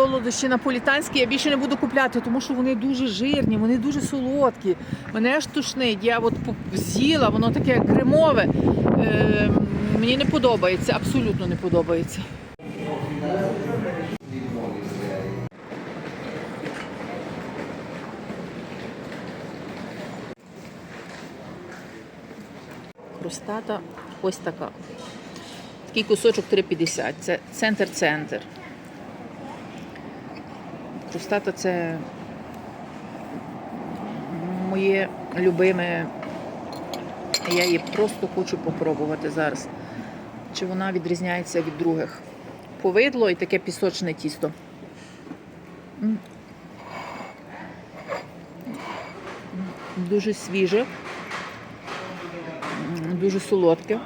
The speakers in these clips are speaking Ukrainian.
солодощі наполітанські я більше не буду купляти, тому що вони дуже жирні, вони дуже солодкі. Мене аж тушнить. Я от з'їла, воно таке кремове. Е, мені не подобається, абсолютно не подобається. Хрустата ось така. Такий кусочок 3,50. Це центр-центр. Хрустата це моє любиме. Я її просто хочу попробувати зараз. Чи вона відрізняється від других. Повидло і таке пісочне тісто. Дуже свіже, дуже солодке.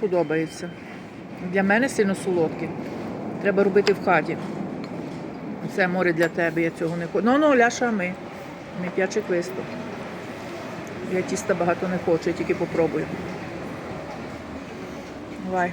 Подобається. Для мене сильно солодкі. Треба робити в хаті. Це море для тебе, я цього не хочу. Ну, ну, ляша ми. Ми п'ячик виступ. Я тіста багато не хочу, я тільки попробую. Давай.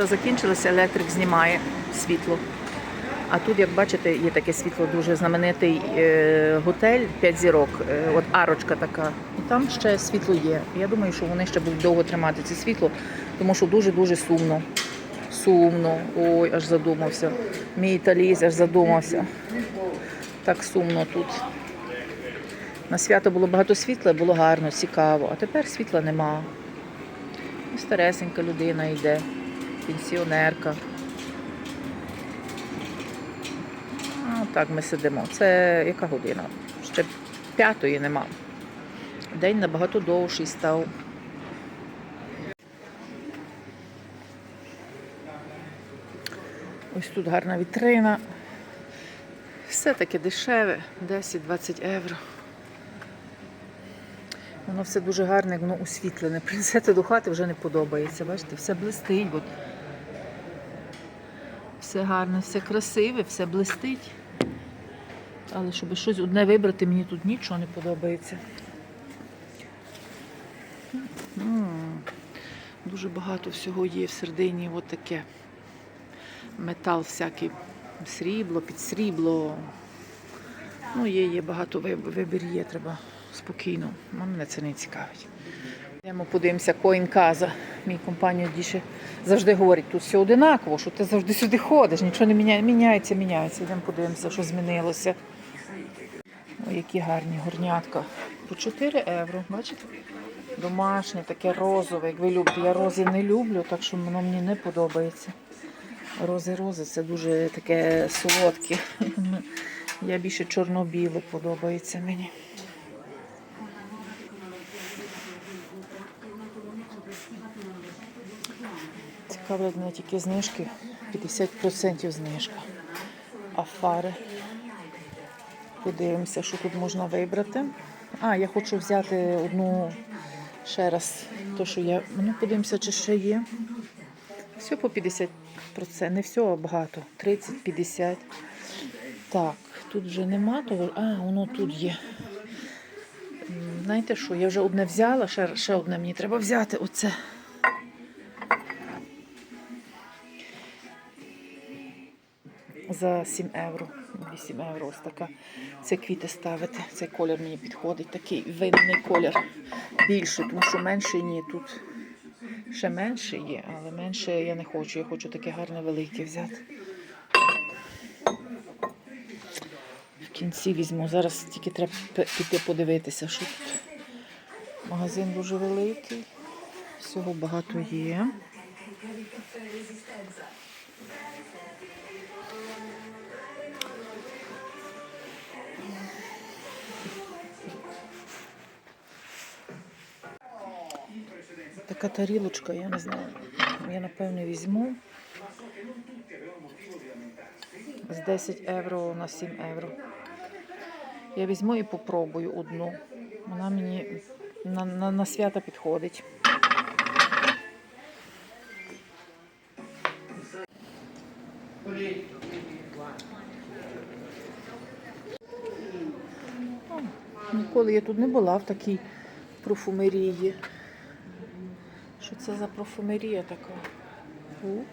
Та закінчилася, електрик знімає світло. А тут, як бачите, є таке світло, дуже знаменитий е, готель 5 зірок, е, от арочка така. І там ще світло є. Я думаю, що вони ще будуть довго тримати це світло, тому що дуже-дуже сумно. Сумно. Ой, аж задумався. Мій італієць аж задумався. Так сумно тут. На свято було багато світла, було гарно, цікаво, а тепер світла нема. І Старесенька людина йде, пенсіонерка. А, так ми сидимо. Це яка година? Ще п'ятої нема. День набагато довший став. Ось тут гарна вітрина. Все таке дешеве, 10-20 євро. Воно все дуже гарне, воно освітлене. Принесете до хати вже не подобається. Бачите, все блистить. Все гарне, все красиве, все блистить. Але щоб щось одне вибрати, мені тут нічого не подобається. Дуже багато всього є в середині, от таке. Метал всякий, срібло, підсрібло. Ну, є, є багато вибір є, треба спокійно. Мене це не цікавить. Йдемо подивимося, Коін Каза. Мій компанія Діше завжди говорить, тут все одинаково, що ти завжди сюди ходиш, нічого не міняє, міняється, міняється. Йдемо подивимося, що змінилося. Ой, які гарні горнятка. По 4 євро, бачите? Домашнє, таке розове, як ви любите. Я рози не люблю, так що воно мені не подобається. Рози, рози це дуже таке солодке. Я більше чорно-біле подобається мені. Цікавлять мене тільки знижки. 50% знижка. А фари. Подивимося, що тут можна вибрати. А, я хочу взяти одну ще раз. То, що я. Ну, подивимося, чи ще є. Все по 50%. Не все, а багато. 30-50. Так, тут вже нема того. А, воно тут є. Знаєте що, я вже одне взяла, ще, ще одне мені треба взяти. Оце. За 7 євро. 8 євро ось така. Це квіти ставити. Цей колір мені підходить. Такий винний колір. Більше, тому що менше ні. Тут ще менше є, але менше я не хочу. Я хочу таке гарне велике взяти. В кінці візьму. Зараз тільки треба піти подивитися, що тут. Магазин дуже великий. Всього багато є. Така тарілочка, я не знаю. Я напевно візьму. З 10 євро на 7 євро. Я візьму і попробую одну. Вона мені на, на, на свята підходить. Ніколи я тут не була в такій профумерії. Що це за профумерія така? У.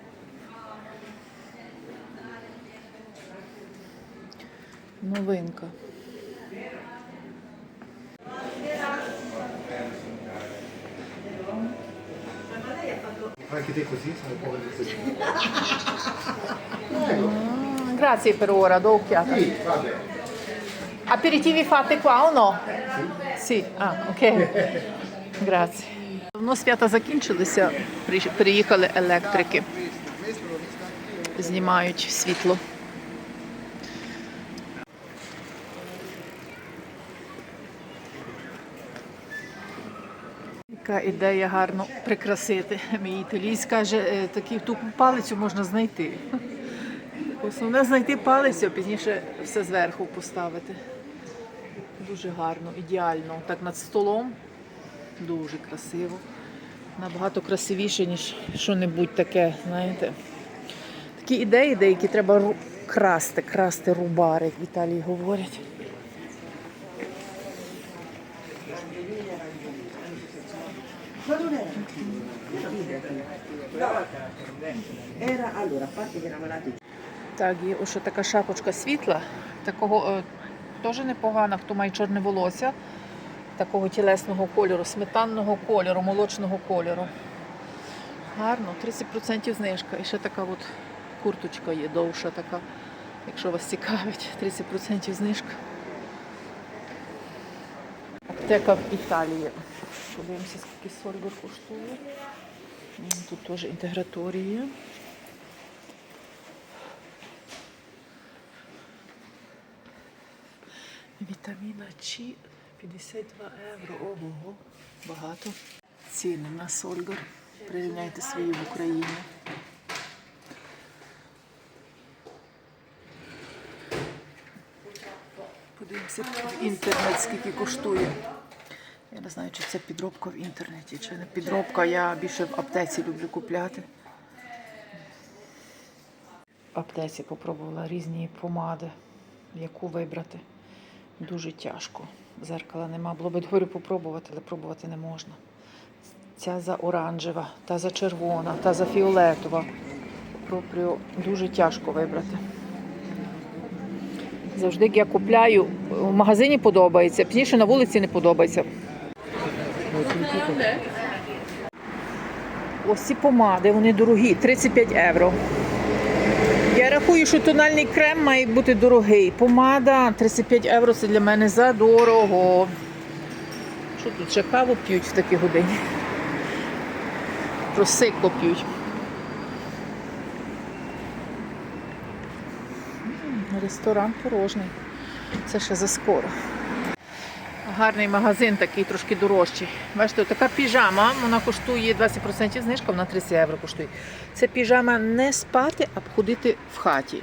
Новинка. Anche te così sono un po' così. Grazie per ora, do occhiata. Sì, vabbè. Aperitivi fate qua o no? Sì. А, окей. Grazie. Давно свята закінчилися, приїхали електрики. Знімають світло. Яка ідея гарно прикрасити. Мій італійсь каже, е, таку ту палицю можна знайти. Основне знайти палицю, а пізніше все зверху поставити. Дуже гарно, ідеально. Так над столом. Дуже красиво. Набагато красивіше, ніж що-небудь таке, знаєте. Такі ідеї деякі треба ру- красти, красти рубари, як в Італії говорять. Так, є ось така шапочка світла, такого е, теж непогана, хто має чорне волосся, такого тілесного кольору, сметанного кольору, молочного кольору. Гарно, 30% знижка. І ще така от курточка є довша така, якщо вас цікавить, 30% знижка. Аптека в Італії. Подивимося, скільки сольгор коштує. Тут теж інтеграторія. Вітаміна Ч 52 євро. Ого, багато. Ціни на Сольгар. Прирівняйте свої в Україні. Подивимося в інтернет, скільки коштує. Я не знаю, чи це підробка в інтернеті, чи не підробка. Я більше в аптеці люблю купляти. В аптеці попробувала різні помади, яку вибрати. Дуже тяжко. Зеркала нема. Було б говорю попробувати, але пробувати не можна. Ця за оранжева, та за червона, та за фіолетова. Пропрю дуже тяжко вибрати. Завжди як я купляю, в магазині подобається, пізніше на вулиці не подобається. Ось ці помади, вони дорогі, 35 євро. Рахую, що тональний крем має бути дорогий. Помада 35 євро це для мене задорого. Що тут ще каву п'ють в такі годині? Просико п'ють. Ресторан порожній. Це ще заскоро. Гарний магазин такий трошки дорожчий. Бачите, така піжама, вона коштує 20% знижка, вона 30 євро коштує. Це піжама не спати, а ходити в хаті.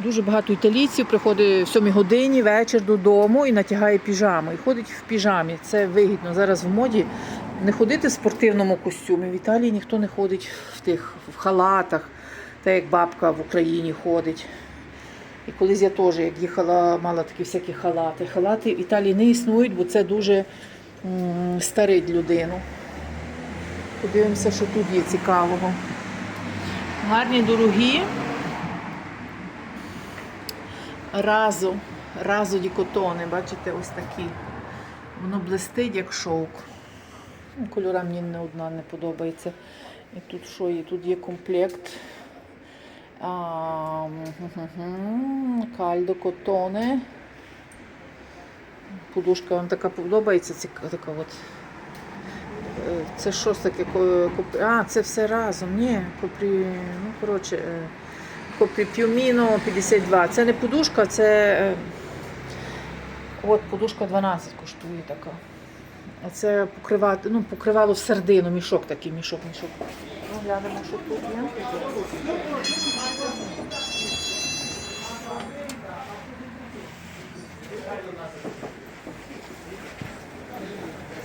Дуже багато італійців приходить в 7 годині вечір додому і натягає піжаму. І ходить в піжамі. Це вигідно. Зараз в моді не ходити в спортивному костюмі. В Італії ніхто не ходить в тих в халатах, так як бабка в Україні ходить. І колись я теж, як їхала, мала такі всякі халати. Халати в Італії не існують, бо це дуже старить людину. Подивимося, що тут є цікавого. Гарні, дорогі. Разу, разу дікотони, бачите, ось такі. Воно блистить, як шовк. Кольора мені не одна не подобається. І тут що є? Тут є комплект. Кальдо котоне. Подушка вам така подобається, ціка- така от. Е, Це що таке? А, це все разом. Ні, копрі, ну, коротше, копрі П'юміно 52. Це не подушка, це. е, От подушка 12 коштує така. Це покривати, ну, покривало в сердину, мішок такий, мішок, мішок. Глянемо, що тут є.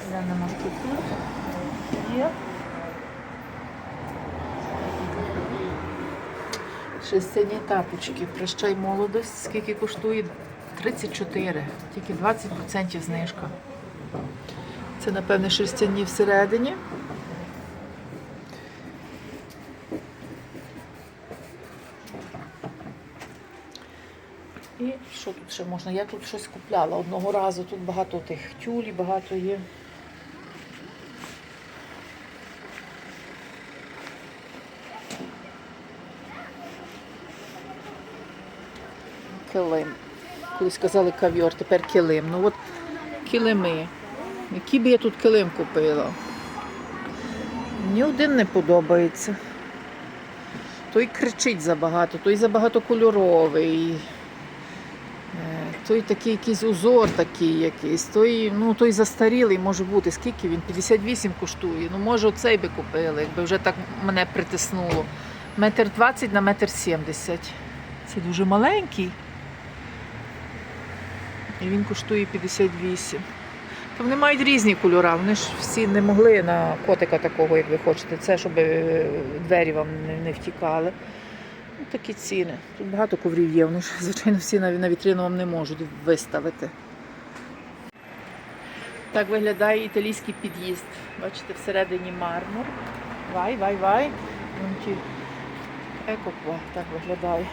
Глянемо, що тут є. Шерстяні тапочки. Прощай молодость. Скільки коштує? 34. Тільки 20% знижка. Це, напевне, шерстяні всередині. І що тут ще можна? Я тут щось купляла одного разу. Тут багато тих тюлі, багато є. Килим. Колись казали кав'йор, тепер килим. Ну от килими. Які б я тут килим купила? Ні один не подобається. Той кричить забагато, той забагато кольоровий. Той такий якийсь узор такий якийсь, той, ну, той застарілий може бути. Скільки він? 58 коштує. Ну, може, оцей би купили, якби вже так мене притиснуло. Метр 20 на метр 70. Це дуже маленький. І він коштує 58. То вони мають різні кольори. Вони ж всі не могли на котика такого, як ви хочете. Це щоб е, двері вам не втікали. Ну, такі ціни. Тут багато коврів є. Вони ж, звичайно, всі на, вітрину вам не можуть виставити. Так виглядає італійський під'їзд. Бачите, всередині мармур. Вай, вай, вай. Екоква так виглядає.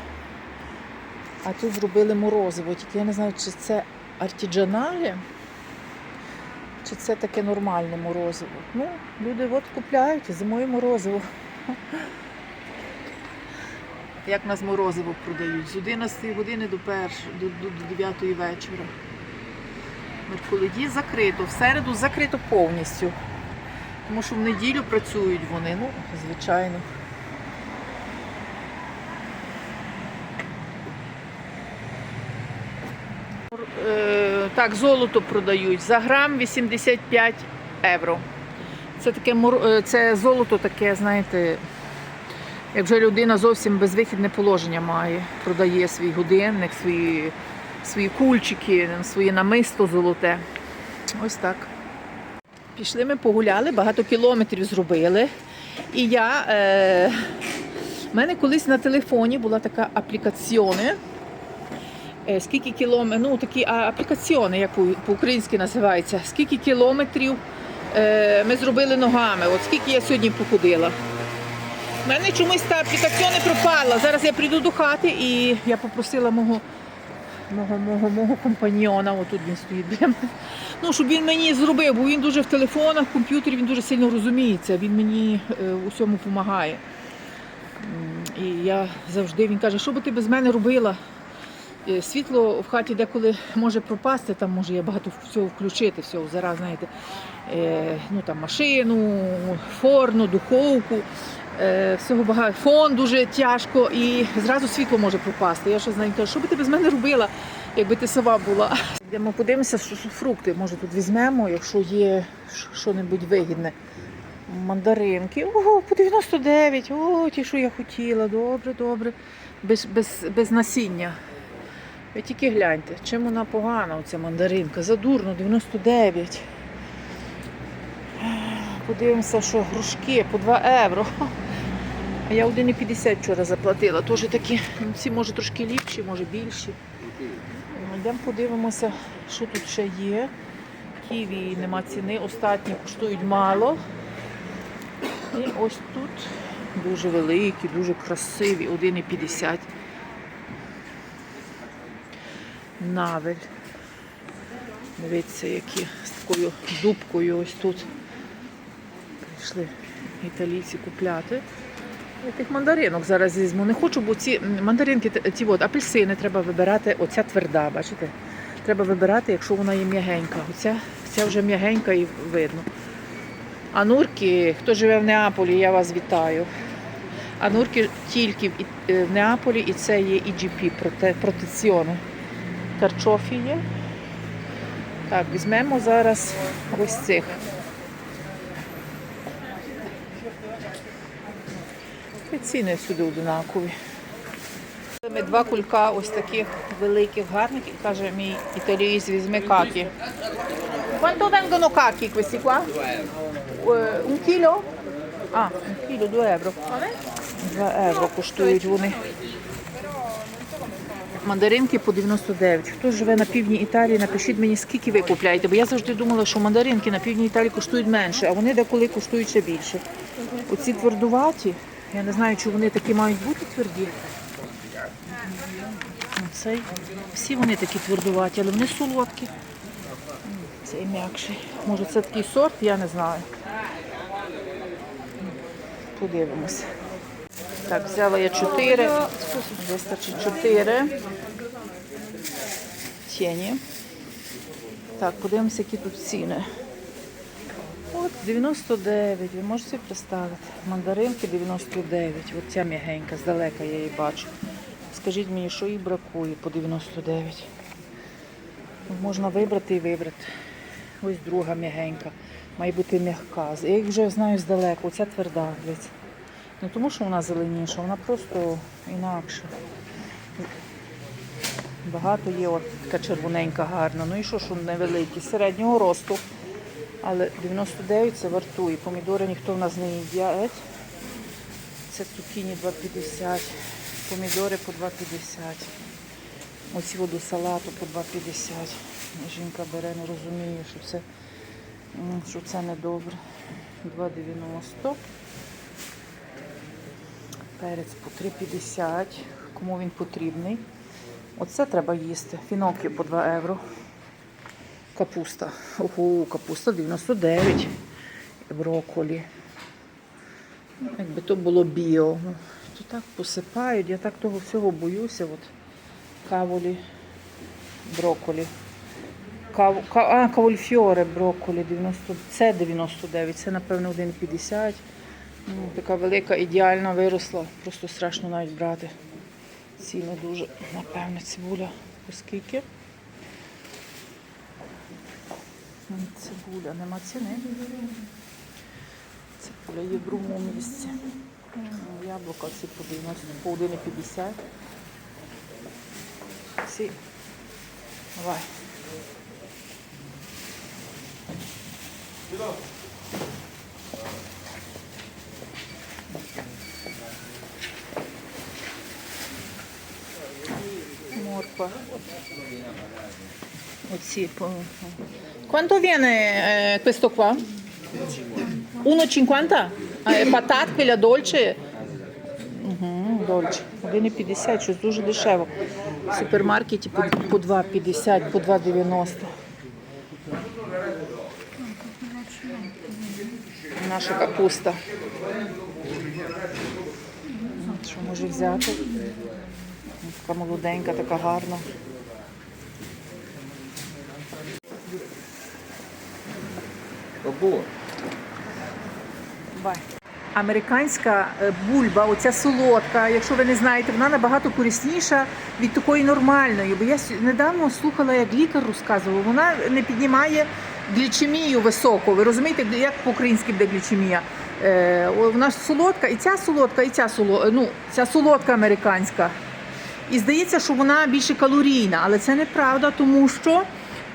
А тут зробили морозиво. Тільки я не знаю, чи це артіджаналі, чи це таке нормальне морозиво. Ну, люди от купляють зимою морозиво. Як нас морозиво продають? З 11 години до, перш, до, до, до 9 вечора. Мерколеді закрито, в середу закрито повністю. Тому що в неділю працюють вони, ну, звичайно. Е, Так, золото продають. За грам 85 євро. Це таке е, це золото таке, знаєте, як вже людина зовсім безвихідне положення має. Продає свій годинник, свої, свої кульчики, своє намисто золоте. Ось так. Пішли ми погуляли, багато кілометрів зробили. І я. Е... У мене колись на телефоні була така аплікаціоне. Е, Скільки кілометрів, ну такі аплікаціони, як по- по-українськи називається, скільки кілометрів е, ми зробили ногами, от скільки я сьогодні походила. У мене чомусь та аплікація не пропала. Зараз я прийду до хати і я попросила мого, мого, мого, мого компаньйона, отут він стоїть біля мене, ну, щоб він мені зробив, бо він дуже в телефонах, в комп'ютері, він дуже сильно розуміється, він мені е, у всьому допомагає. І я завжди він каже, що би ти без мене робила? Е, Світло в хаті деколи може пропасти, там може я багато всього включити, всього зараз, знаєте, е, ну там машину, форну, духовку, е, всього багато. Фон дуже тяжко і зразу світло може пропасти. Я ще знаю, кажу, що би ти без мене робила, якби ти сова була. Йдемо подивимося, що, фрукти може тут візьмемо, якщо є що-небудь вигідне. Мандаринки. Ого, по 99. О, ті, що я хотіла. Добре, добре. Без, без, без насіння. Ви тільки гляньте, чим вона погана, оця мандаринка. Задурно, 99. Подивимося, що грушки по 2 євро. А я 1,50 вчора заплатила. Теж такі, ну, ці може трошки ліпші, може більші. Ну, Йдемо подивимося, що тут ще є. Ківі нема ціни, остатні коштують мало. І ось тут дуже великі, дуже красиві, 1,50. Навель. Дивіться, які з такою дубкою ось тут. Прийшли італійці купляти. Я тих мандаринок зараз візьму. Не хочу, бо ці мандаринки, ті от, апельсини треба вибирати. Оця тверда, бачите? Треба вибирати, якщо вона є м'ягенька. Оця, ця вже м'ягенька і видно. Анурки, хто живе в Неаполі, я вас вітаю. Анурки тільки в е, Неаполі і це є EGP, проте- протеціони. Карчофі є. Так, візьмемо зараз ось цих. Ціни всюди однакові. Ми два кулька ось таких великих, гарних, і каже мій італієць, візьми какі. Quanto vengono cacchi questi qua? Un chilo? Ah, un chilo, 2 євро. 2 євро коштують вони. Мандаринки по 99. Хто живе на півдні Італії, напишіть мені, скільки ви купляєте. Бо я завжди думала, що мандаринки на півдні Італії коштують менше, а вони деколи коштують ще більше. Оці твердуваті, я не знаю, чи вони такі мають бути тверді. Цей, всі вони такі твердуваті, але вони солодкі. Цей м'якший. Може це такий сорт, я не знаю. Подивимось. Так, взяла я 4. Вистачить 4. Тіні. Так, подивимося, які тут ціни. От 99, ви можете собі представити. Мандаринки 99. От ця м'ягенька, здалека я її бачу. Скажіть мені, що їй бракує по 99. Можна вибрати і вибрати. Ось друга м'ягенька. Має бути м'яка. Я їх вже знаю здалеку. Оця тверда. Не тому, що вона зеленіша, вона просто інакша. Багато є, от така червоненька гарна. Ну і що, що невеликі, середнього росту. Але 99 це вартує. Помідори ніхто в нас не їдять. Це цукіні 2,50, помідори по 2,50. Оці воду салату по 2,50. Жінка бере, не розуміє, що це, що це не добре. 2,90. Перець по 3,50. Кому він потрібний. Оце треба їсти. Фіноків по 2 євро. Капуста. Ого, капуста 99. І брокколі. Якби то було біо. Ну, То так посипають, я так того всього боюся. От. Каволі, брокколі. Кав... ка- А, кавольфьоре брокколі 90... Це 99, це напевно 1,50. Ну, така велика, ідеально виросла. Просто страшно навіть брати. Ціни дуже, напевно, цибуля. Оскільки? М, Цибуля, нема ціни. Цибуля є в другому місці. Яблука ці по 90, по 1,50. Ці. Давай. Морква. Оці. по- Quanto viene eh, questo qua? 1,50? Ah, è patat, quella dolce? Угу, дольче. 1,50, щось дуже дешево. В супермаркеті по, по 2,50, по 2,90. Наша капуста. Що може взяти? Така молоденька, така гарна. Бай. Американська е, бульба, оця солодка, якщо ви не знаєте, вона набагато корисніша від такої нормальної. Бо я недавно слухала, як лікар розказував, вона не піднімає глічемію високо. Ви розумієте, як по-українськи буде глічемія? Е, вона ж солодка, і ця солодка, і ця солодка, ну, ця солодка американська. І здається, що вона більше калорійна, але це неправда, тому що е,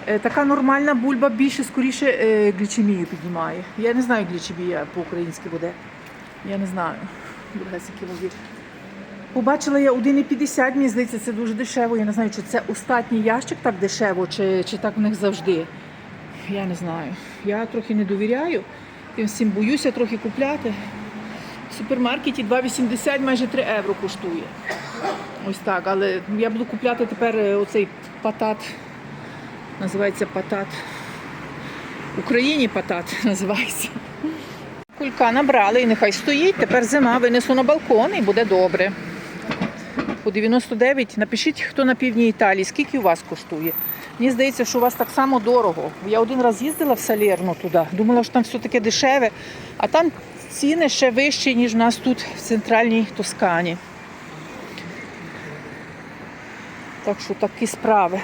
така нормальна бульба більше скоріше е, глічемію піднімає. Я не знаю, глічемія по-українськи буде. Я не знаю. Побачила я 1,50, мені здається, це дуже дешево. Я не знаю, чи це остатній ящик так дешево, чи, чи так в них завжди. Я не знаю. Я трохи не довіряю. Тим всім боюся трохи купляти. В супермаркеті 2,80 майже 3 євро коштує. Ось так, але я буду купляти тепер е, оцей патат. Називається патат. В Україні патат називається. Кулька набрали і нехай стоїть. Тепер зима винесу на балкон і буде добре. По 99. Напишіть, хто на півдні Італії, скільки у вас коштує. Мені здається, що у вас так само дорого. Я один раз їздила в Салерно туди, думала, що там все таке дешеве, а там ціни ще вищі, ніж у нас тут в центральній Тоскані. Так що такі справи.